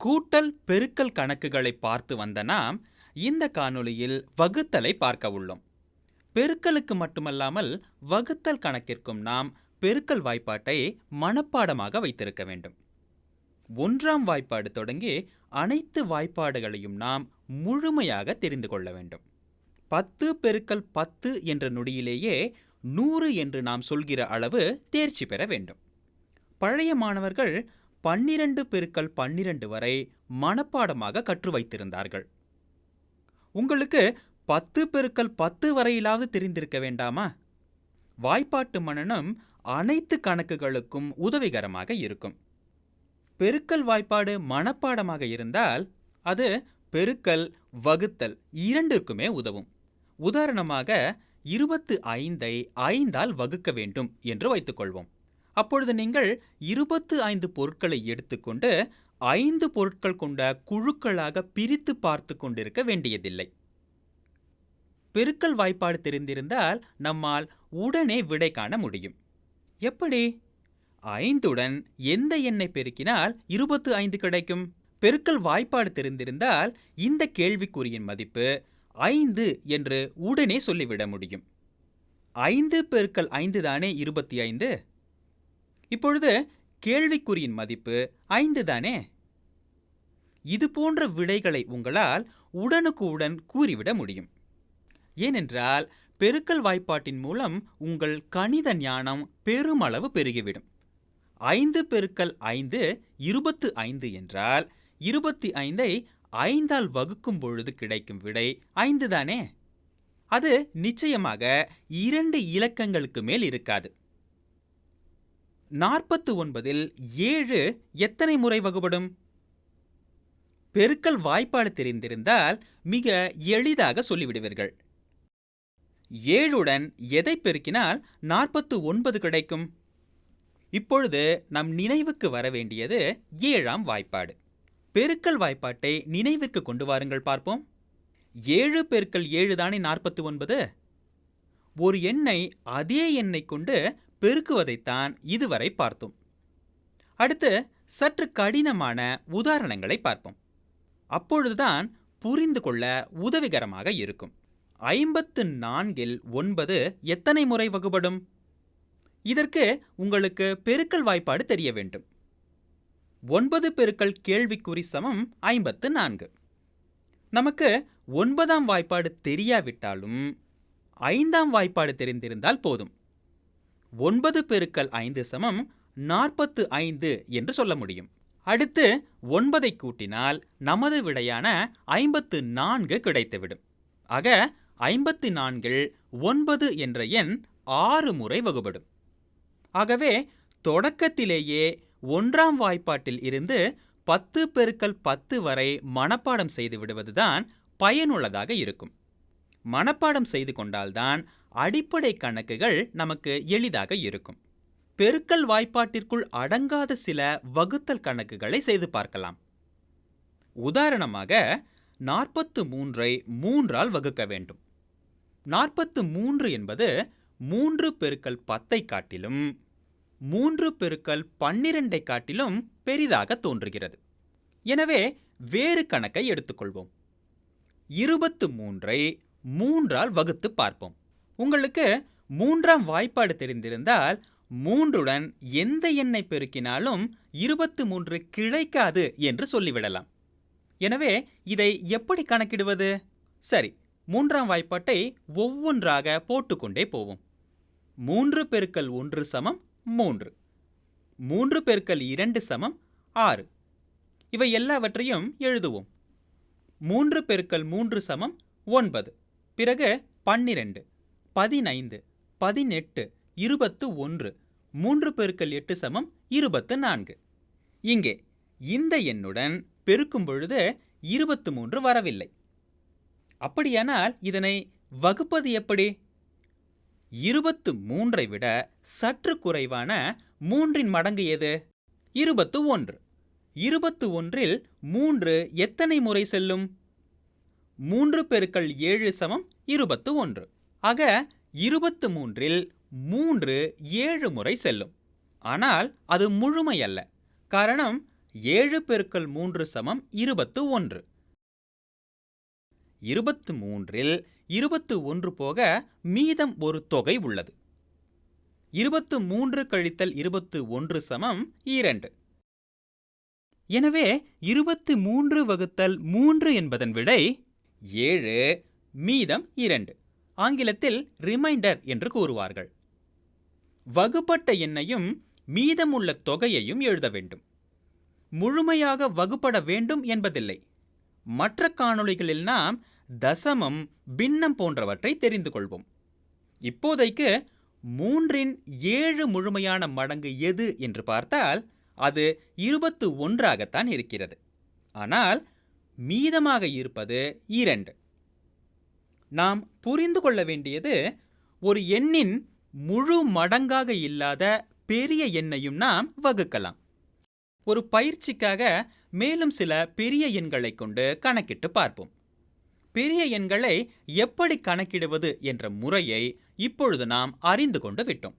கூட்டல் பெருக்கல் கணக்குகளை பார்த்து வந்த நாம் இந்த காணொளியில் வகுத்தலை பார்க்க உள்ளோம். பெருக்கலுக்கு மட்டுமல்லாமல் வகுத்தல் கணக்கிற்கும் நாம் பெருக்கல் வாய்ப்பாட்டை மனப்பாடமாக வைத்திருக்க வேண்டும். ஒன்றாம் வாய்ப்பாடு தொடங்கி அனைத்து வாய்ப்பாடுகளையும் நாம் முழுமையாக தெரிந்து கொள்ள வேண்டும். பத்து பெருக்கல் பத்து என்ற நொடியிலேயே நூறு என்று நாம் சொல்கிற அளவு தேர்ச்சி பெற வேண்டும். பழைய மாணவர்கள் பன்னிரண்டு பெருக்கல் பன்னிரண்டு வரை மனப்பாடமாக கற்று வைத்திருந்தார்கள். உங்களுக்கு பத்து பெருக்கல் பத்து வரையிலாவது தெரிந்திருக்க வேண்டாமா? வாய்ப்பாட்டு மனனம் அனைத்து கணக்குகளுக்கும் உதவிகரமாக இருக்கும். பெருக்கல் வாய்ப்பாடு மனப்பாடமாக இருந்தால் அது பெருக்கல் வகுத்தல் இரண்டிற்குமே உதவும். உதாரணமாக இருபத்து ஐந்தை ஐந்தால் வகுக்க வேண்டும் என்று வைத்துக்கொள்வோம். அப்பொழுது நீங்கள் இருபத்து ஐந்து பொருட்களை எடுத்துக்கொண்டு ஐந்து பொருட்கள் கொண்ட குழுக்களாக பிரித்து பார்த்து கொண்டிருக்க வேண்டியதில்லை. பெருக்கல் வாய்ப்பாடு தெரிந்திருந்தால் நம்மால் உடனே விடை காண முடியும். எப்படி? ஐந்துடன் எந்த எண்ணை பெருக்கினால் இருபத்து ஐந்து கிடைக்கும்? பெருக்கல் வாய்ப்பாடு தெரிந்திருந்தால் இந்த கேள்விக்குறியின் மதிப்பு ஐந்து என்று உடனே சொல்லிவிட முடியும். ஐந்து பெருக்கல் ஐந்து தானே இருபத்தி ஐந்து? இப்பொழுது கேள்விக்குறியின் மதிப்பு ஐந்து தானே? இது போன்ற விடைகளை உங்களால் உடனுக்குடன் கூறிவிட முடியும். ஏனென்றால் பெருக்கல் வாய்ப்பாட்டின் மூலம் உங்கள் கணித ஞானம் பெருமளவு பெருகிவிடும். ஐந்து பெருக்கல் ஐந்து இருபத்து ஐந்து என்றால் இருபத்தி ஐந்தை ஐந்தால் வகுக்கும் பொழுது கிடைக்கும் விடை ஐந்து தானே? அது நிச்சயமாக இரண்டு இலக்கங்களுக்கு மேல் இருக்காது. நாற்பத்து ஒன்பதில் ஏழு எத்தனை முறை வகுபடும்? பெருக்கல் வாய்ப்பாடு தெரிந்திருந்தால் மிக எளிதாக சொல்லிவிடுவீர்கள். ஏழுடன் எதை பெருக்கினால் நாற்பத்து ஒன்பது கிடைக்கும்? இப்பொழுது நம் நினைவுக்கு வர வேண்டியது ஏழாம் வாய்ப்பாடு. பெருக்கல் வாய்ப்பாட்டை நினைவுக்கு கொண்டு வாருங்கள் பார்ப்போம். ஏழு பெருக்கல் ஏழு தானே நாற்பத்தி ஒன்பது ஒரு எண்ணை அதே எண்ணை கொண்டு பெருக்குவதைத்தான் இதுவரை பார்த்தோம். அடுத்து சற்று கடினமான உதாரணங்களை பார்ப்போம். அப்பொழுதுதான் புரிந்து கொள்ள உதவிகரமாக இருக்கும். ஐம்பத்து நான்கில் ஒன்பது எத்தனை முறை வகுபடும்? இதற்கு உங்களுக்கு பெருக்கல் வாய்ப்பாடு தெரிய வேண்டும். ஒன்பது பெருக்கல் கேள்விக்குறி சமம் ஐம்பத்து நான்கு. நமக்கு ஒன்பதாம் வாய்ப்பாடு தெரியாவிட்டாலும் ஐந்தாம் வாய்ப்பாடு தெரிந்திருந்தால் போதும். ஒன்பது பெருக்கல் ஐந்து சமம் நாற்பத்து ஐந்து என்று சொல்ல முடியும். அடுத்து ஒன்பதை கூட்டினால் நமது விடையான ஐம்பத்து நான்கு கிடைத்துவிடும். ஆக ஐம்பத்து நான்கில் ஒன்பது என்ற எண் ஆறு முறை வகுபடும். ஆகவே தொடக்கத்திலேயே ஒன்றாம் வாய்ப்பாட்டில் இருந்து பத்து பெருக்கல் பத்து வரை மனப்பாடம் செய்து விடுவதுதான் பயனுள்ளதாக இருக்கும். மனப்பாடம் செய்து கொண்டால்தான் அடிப்படை கணக்குகள் நமக்கு எளிதாக இருக்கும். பெருக்கல் வாய்ப்பாட்டிற்குள் அடங்காத சில வகுத்தல் கணக்குகளை செய்து பார்க்கலாம். உதாரணமாக நாற்பத்து மூன்றை மூன்றால் வகுக்க வேண்டும். நாற்பத்து மூன்று என்பது மூன்று பெருக்கல் பத்தை காட்டிலும் மூன்று பெருக்கல் பன்னிரண்டை காட்டிலும் பெரிதாக தோன்றுகிறது. எனவே வேறு கணக்கை எடுத்துக்கொள்வோம். இருபத்து மூன்றை மூன்றால் வகுத்து பார்ப்போம். உங்களுக்கு மூன்றாம் வாய்ப்பாடு தெரிந்திருந்தால் மூன்றுடன் எந்த எண்ணை பெருக்கினாலும் இருபத்து மூன்று கிடைக்காது என்று சொல்லிவிடலாம். எனவே இதை எப்படி கணக்கிடுவது? சரி மூன்றாம் வாய்ப்பாட்டை ஒவ்வொன்றாக போட்டுக்கொண்டே போவோம். மூன்று பெருக்கல் ஒன்று சமம் மூன்று. மூன்று பெருக்கல் இரண்டு சமம் ஆறு. இவை எல்லாவற்றையும் எழுதுவோம். மூன்று பெருக்கல் மூன்று சமம் ஒன்பது. பிறகு பன்னிரண்டு. பதினைந்து பதினெட்டு இருபத்து ஒன்று மூன்று பெருக்கல் எட்டு சமம் இருபத்து நான்கு இங்கே இந்த எண்ணுடன் பெருக்கும் பொழுது இருபத்து மூன்று வரவில்லை. அப்படியானால் இதனை வகுப்பது எப்படி? இருபத்து மூன்றை விட சற்று குறைவான மூன்றின் மடங்கு எது? இருபத்து ஒன்று இருபத்து ஒன்றில் மூன்று எத்தனை முறை செல்லும்? மூன்று பெருக்கள் ஏழு சமம் இருபத்து ஒன்று ஆக இருபத்து மூன்றில் மூன்று ஏழு முறை செல்லும். ஆனால் அது முழுமையல்ல காரணம் ஏழு பெருக்கல் மூன்று சமம் இருபத்து ஒன்று. இருபத்து மூன்றில் இருபத்து ஒன்று போக மீதம் ஒரு தொகை உள்ளது. இருபத்து மூன்று கழித்தல் இருபத்து ஒன்று சமம் இரண்டு. எனவே இருபத்து மூன்று வகுத்தல் மூன்று என்பதன் விடை ஏழு மீதம் இரண்டு. ஆங்கிலத்தில் ரிமைண்டர் என்று கூறுவார்கள். வகுப்பட்ட எண்ணையும் மீதமுள்ள தொகையையும் எழுத வேண்டும். முழுமையாக வகுப்பட வேண்டும் என்பதில்லை. மற்ற காணொளிகளில் நாம் தசமம் பின்னம் போன்றவற்றை தெரிந்து கொள்வோம். இப்போதைக்கு மூன்றின் ஏழு முழுமையான மடங்கு எது என்று பார்த்தால் அது இருபத்து ஒன்றாகத்தான் இருக்கிறது. ஆனால் மீதமாக இருப்பது இரண்டு. நாம் புரிந்து கொள்ள வேண்டியது ஒரு எண்ணின் முழு மடங்காக இல்லாத பெரிய எண்ணையும் நாம் வகுக்கலாம். ஒரு பயிற்சிக்காக மேலும் சில பெரிய எண்களை கொண்டு கணக்கிட்டு பார்ப்போம். பெரிய எண்களை எப்படி கணக்கிடுவது என்ற முறையை இப்பொழுது நாம் அறிந்து கொண்டு விட்டோம்.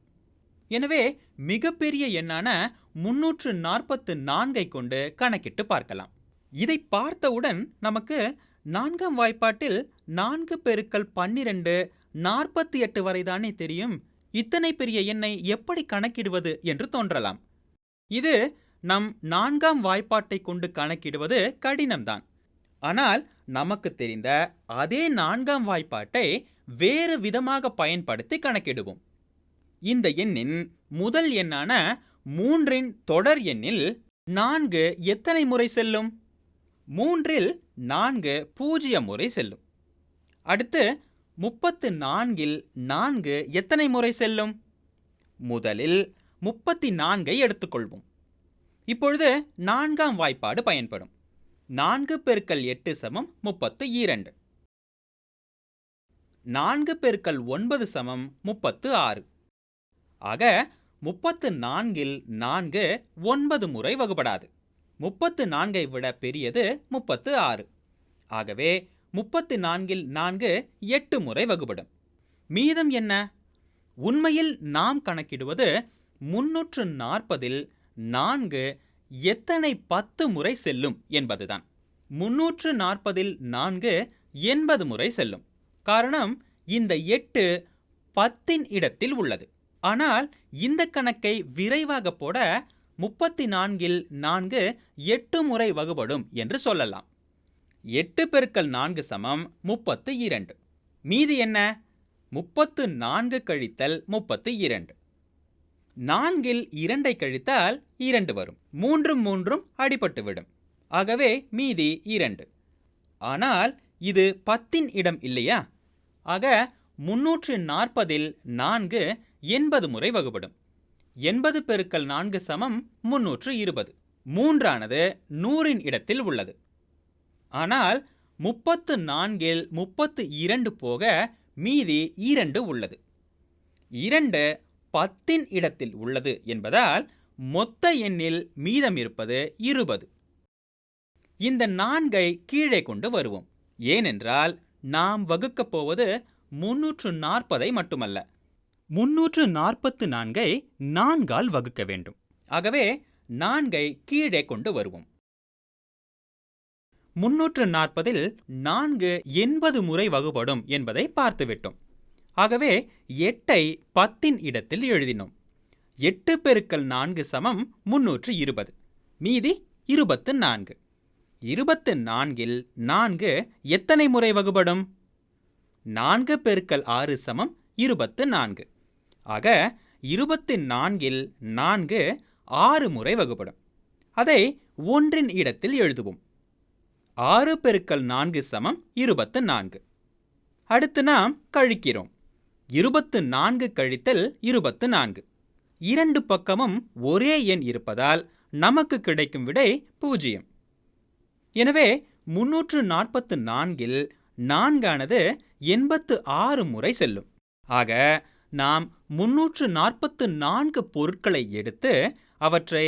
எனவே மிகப்பெரிய எண்ணான முன்னூற்று நாற்பத்து நான்கை கொண்டு கணக்கிட்டு பார்க்கலாம். இதை பார்த்தவுடன் நமக்கு நான்காம் வாய்ப்பாட்டில் நான்கு பெருக்கல் பன்னிரண்டு நாற்பத்தி எட்டு வரைதானே தெரியும்? இத்தனை பெரிய எண்ணை எப்படி கணக்கிடுவது என்று தோன்றலாம். இது நம் நான்காம் வாய்ப்பாட்டை கொண்டு கணக்கிடுவது கடினம்தான். ஆனால் நமக்கு தெரிந்த அதே நான்காம் வாய்ப்பாட்டை வேறு விதமாக பயன்படுத்தி கணக்கிடுவோம். இந்த எண்ணின் முதல் எண்ணான மூன்றின் தொடர் எண்ணில் நான்கு எத்தனை முறை செல்லும்? மூன்றில் நான்கு பூஜ்ஜியம் முறை செல்லும். அடுத்து முப்பத்து நான்கில் நான்கு எத்தனை முறை செல்லும்? முதலில் முப்பத்தி நான்கை எடுத்துக்கொள்வோம். இப்பொழுது நான்காம் வாய்ப்பாடு பயன்படும். நான்கு பெருக்கல் எட்டு சமம் முப்பத்து இரண்டு நான்கு பெருக்கல் ஒன்பது சமம் முப்பத்து ஆறு ஆக முப்பத்து நான்கில் நான்கு ஒன்பது முறை வகுபடாது. முப்பத்து நான்கை விட பெரியது முப்பத்து ஆறு. ஆகவே முப்பத்து நான்கில் நான்கு எட்டு முறை வகுபடும். மீதம் என்ன? உண்மையில் நாம் கணக்கிடுவது முன்னூற்று நாற்பதில் நான்கு எத்தனை பத்து முறை செல்லும் என்பதுதான். முன்னூற்று நாற்பதில் நான்கு எண்பது முறை செல்லும். காரணம் இந்த எட்டு பத்தின் இடத்தில் உள்ளது. ஆனால் இந்த கணக்கை விரைவாக போட முப்பத்தி நான்கில் நான்கு எட்டு முறை வகுபடும் என்று சொல்லலாம். எட்டு பெருக்கல் நான்கு சமம் முப்பத்து இரண்டு. மீதி என்ன? முப்பத்து நான்கு கழித்தல் முப்பத்து இரண்டு. நான்கில் இரண்டை கழித்தால் இரண்டு வரும். மூன்றும் மூன்றும் அடிபட்டுவிடும் ஆகவே மீதி இரண்டு. ஆனால் இது பத்தின் இடம் இல்லையா? ஆக முன்னூற்று நாற்பதில் நான்கு எண்பது முறை வகுபடும். எண்பது பெருக்கல் நான்கு சமம் முன்னூற்று இருபது. மூன்றானது நூறின் இடத்தில் உள்ளது. ஆனால் முப்பத்து நான்கில் முப்பத்து இரண்டு போக மீதி இரண்டு உள்ளது. இரண்டு பத்தின் இடத்தில் உள்ளது என்பதால் மொத்த எண்ணில் மீதம் இருப்பது இருபது. இந்த நான்கை கீழே கொண்டு வருவோம். ஏனென்றால் நாம் வகுக்கப் போவது முன்னூற்று நாற்பதை மட்டுமல்ல. முன்னூற்று நாற்பத்து நான்கை நான்கால் வகுக்க வேண்டும். ஆகவே நான்கை கீழே கொண்டு வருவோம். முன்னூற்று நாற்பதில் நான்கு எண்பது முறை வகுபடும் என்பதை பார்த்துவிட்டோம். ஆகவே எட்டை பத்தின் இடத்தில் எழுதினோம். எட்டு பெருக்கல் நான்கு சமம் முன்னூற்று இருபது. மீதி இருபத்து நான்கு. இருபத்து நான்கில் நான்கு எத்தனை முறை வகுபடும்? நான்கு பெருக்கல் ஆறு சமம் இருபத்து நான்கு. ஆக இருபத்தி நான்கில் நான்கு ஆறு முறை வகுப்படும். அதை ஒன்றின் இடத்தில் எழுதுவோம். ஆறு பெருக்கல் நான்கு சமம் இருபத்து நான்கு அடுத்து நாம் கழிக்கிறோம். இருபத்து நான்கு கழித்தல் இருபத்து நான்கு இரண்டு பக்கமும் ஒரே எண் இருப்பதால் நமக்கு கிடைக்கும் விடை பூஜ்ஜியம். எனவே முன்னூற்று நாற்பத்து நான்கில் நான்கானது எண்பத்து ஆறு முறை செல்லும். ஆக நாம் முன்னூற்று நாற்பத்து நான்கு பொருட்களை எடுத்து அவற்றை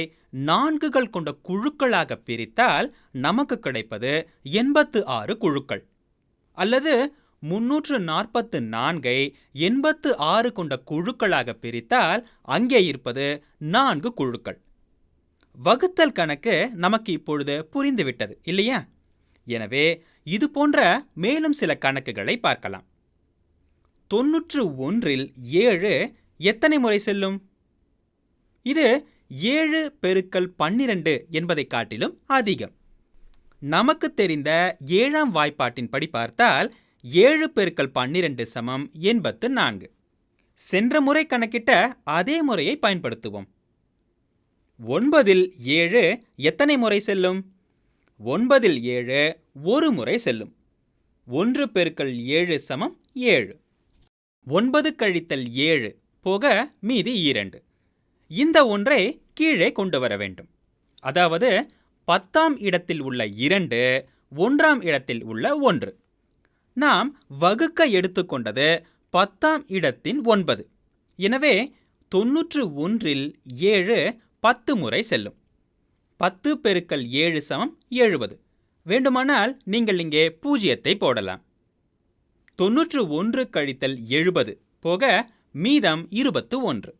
நான்குகள் கொண்ட குழுக்களாக பிரித்தால் நமக்கு கிடைப்பது எண்பத்து ஆறு குழுக்கள். அல்லது முன்னூற்று நாற்பத்து நான்கை எண்பத்து ஆறு கொண்ட குழுக்களாக பிரித்தால் அங்கே இருப்பது நான்கு குழுக்கள். வகுத்தல் கணக்கு நமக்கு இப்பொழுது புரிந்துவிட்டது இல்லையா? எனவே இது போன்ற மேலும் சில கணக்குகளை பார்க்கலாம். தொன்னூற்று ஒன்றில் ஏழு எத்தனை முறை செல்லும்? இது ஏழு பெருக்கல் பன்னிரண்டு என்பதை காட்டிலும் அதிகம். நமக்கு தெரிந்த ஏழாம் வாய்ப்பாட்டின்படி பார்த்தால் ஏழு பெருக்கல் பன்னிரண்டு சமம் எண்பத்து நான்கு. சென்ற முறை கணக்கிட்ட அதே முறையை பயன்படுத்துவோம். ஒன்பதில் ஏழு எத்தனை முறை செல்லும்? ஒன்பதில் ஏழு ஒரு முறை செல்லும். ஒன்று பெருக்கல் ஏழு சமம் ஏழு. ஒன்பது கழித்தல் ஏழு போக மீதி இரண்டு. இந்த ஒன்றை கீழே கொண்டு வர வேண்டும். அதாவது பத்தாம் இடத்தில் உள்ள இரண்டு ஒன்றாம் இடத்தில் உள்ள ஒன்று. நாம் வகுக்க எடுத்துக்கொண்டது பத்தாம் இடத்தின் ஒன்பது. எனவே தொன்னூற்று ஒன்றில் ஏழு பத்து முறை செல்லும். பத்து பெருக்கல் ஏழு சமம் எழுபது. வேண்டுமானால் நீங்கள் இங்கே பூஜ்ஜியத்தை போடலாம். தொன்னூற்று ஒன்று கழித்தல் எழுபது போக மீதம் இருபத்து ஒன்று.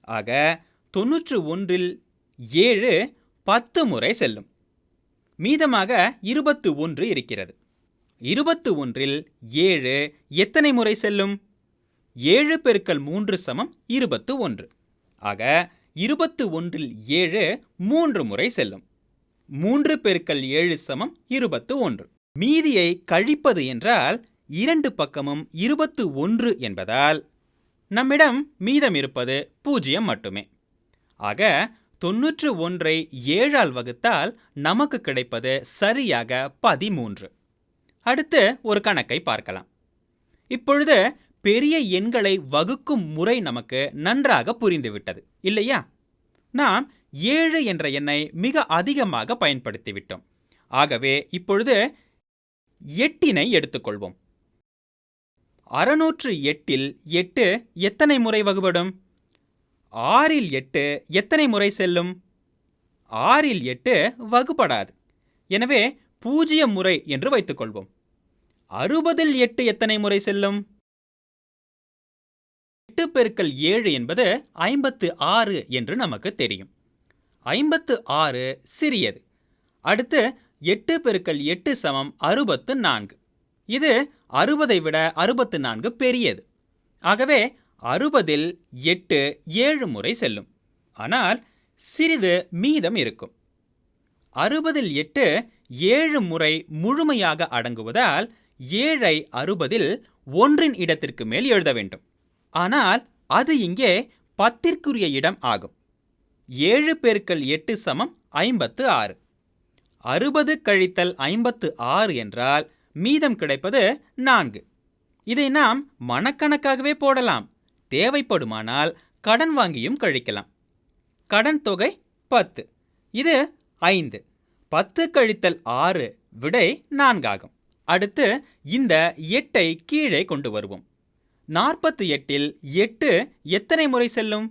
ஆக தொன்னூற்று ஒன்றில் ஏழு பத்து முறை செல்லும். மீதமாக இருபத்து ஒன்று இருக்கிறது. இருபத்து ஒன்றில் ஏழு எத்தனை முறை செல்லும்? ஏழு பெருக்கல் மூன்று சமம் இருபத்து ஒன்று. ஆக இருபத்து ஒன்றில் ஏழு மூன்று முறை செல்லும். மூன்று பெருக்கல் ஏழு சமம் இருபத்து ஒன்று. மீதியை கழிப்பது என்றால் இரண்டு பக்கமும் இருபத்து ஒன்று என்பதால் நம்மிடம் மீதம் இருப்பது பூஜ்ஜியம் மட்டுமே. ஆக தொன்னூற்று ஒன்றை ஏழால் வகுத்தால் நமக்கு கிடைப்பது சரியாக பதிமூன்று. அடுத்து ஒரு கணக்கை பார்க்கலாம். இப்பொழுது பெரிய எண்களை வகுக்கும் முறை நமக்கு நன்றாக புரிந்துவிட்டது இல்லையா? நாம் ஏழு என்ற எண்ணை மிக அதிகமாக பயன்படுத்திவிட்டோம். ஆகவே இப்பொழுது எட்டினை எடுத்துக்கொள்வோம். அறுநூற்று எட்டில் எட்டு எத்தனை முறை வகுபடும்? ஆறில் எட்டு எத்தனை முறை செல்லும்? ஆறில் எட்டு வகுப்படாது எனவே பூஜ்ஜியம் முறை என்று வைத்துக்கொள்வோம். அறுபதில் எட்டு எத்தனை முறை செல்லும்? எட்டு பெருக்கல் ஏழு என்பது ஐம்பத்து ஆறு என்று நமக்கு தெரியும். ஐம்பத்து ஆறு சிறியது. அடுத்து எட்டு பெருக்கல் எட்டு சமம் அறுபத்து நான்கு. இது அறுபதை விட அறுபத்து நான்கு பெரியது. ஆகவே அறுபதில் எட்டு ஏழு முறை செல்லும். ஆனால் சிறிது மீதம் இருக்கும். அறுபதில் எட்டு ஏழு முறை முழுமையாக அடங்குவதால் ஏழை அறுபதில் ஒன்றின் இடத்திற்கு மேல் எழுத வேண்டும். ஆனால் அது இங்கே பத்திற்குரிய இடம் ஆகும். ஏழு பெருக்கல் எட்டு சமம் ஐம்பத்து ஆறு. அறுபது கழித்தல் ஐம்பத்து ஆறு என்றால் மீதம் கிடைப்பது நான்கு. இதை நாம் மனக்கணக்காகவே போடலாம். தேவைப்படுமானால் கடன் வாங்கியும் கழிக்கலாம். கடன் தொகை பத்து. இது ஐந்து. பத்து கழித்தல் ஆறு விடை நான்காகும். அடுத்து இந்த எட்டை கீழே கொண்டு வருவோம். நாற்பத்து எட்டில் எட்டு எத்தனை முறை செல்லும்?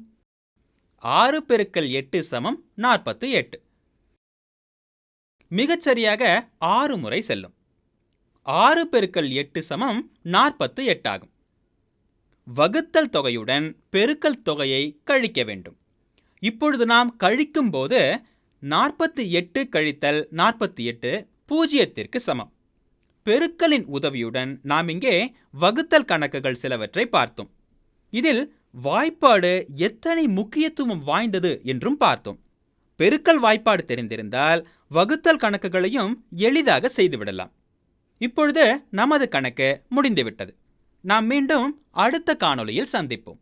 ஆறு பெருக்கல் எட்டு சமம் நாற்பத்து எட்டு மிகச்சரியாக ஆறு முறை செல்லும். ஆறு பெருக்கல் எட்டு சமம் நாற்பத்து எட்டாகும் வகுத்தல் தொகையுடன் பெருக்கல் தொகையை கழிக்க வேண்டும். இப்பொழுது நாம் கழிக்கும்போது நாற்பத்தி எட்டு கழித்தல் நாற்பத்தி எட்டு பூஜ்ஜியத்திற்கு சமம். பெருக்கலின் உதவியுடன் நாம் இங்கே வகுத்தல் கணக்குகள் சிலவற்றை பார்த்தோம். இதில் வாய்ப்பாடு எத்தனை முக்கியத்துவம் வாய்ந்தது என்றும் பார்த்தோம். பெருக்கல் வாய்ப்பாடு தெரிந்திருந்தால் வகுத்தல் கணக்குகளையும் எளிதாக செய்துவிடலாம். இப்பொழுது நமது கணக்கு முடிந்துவிட்டது. நாம் மீண்டும் அடுத்த காணொளியில் சந்திப்போம்.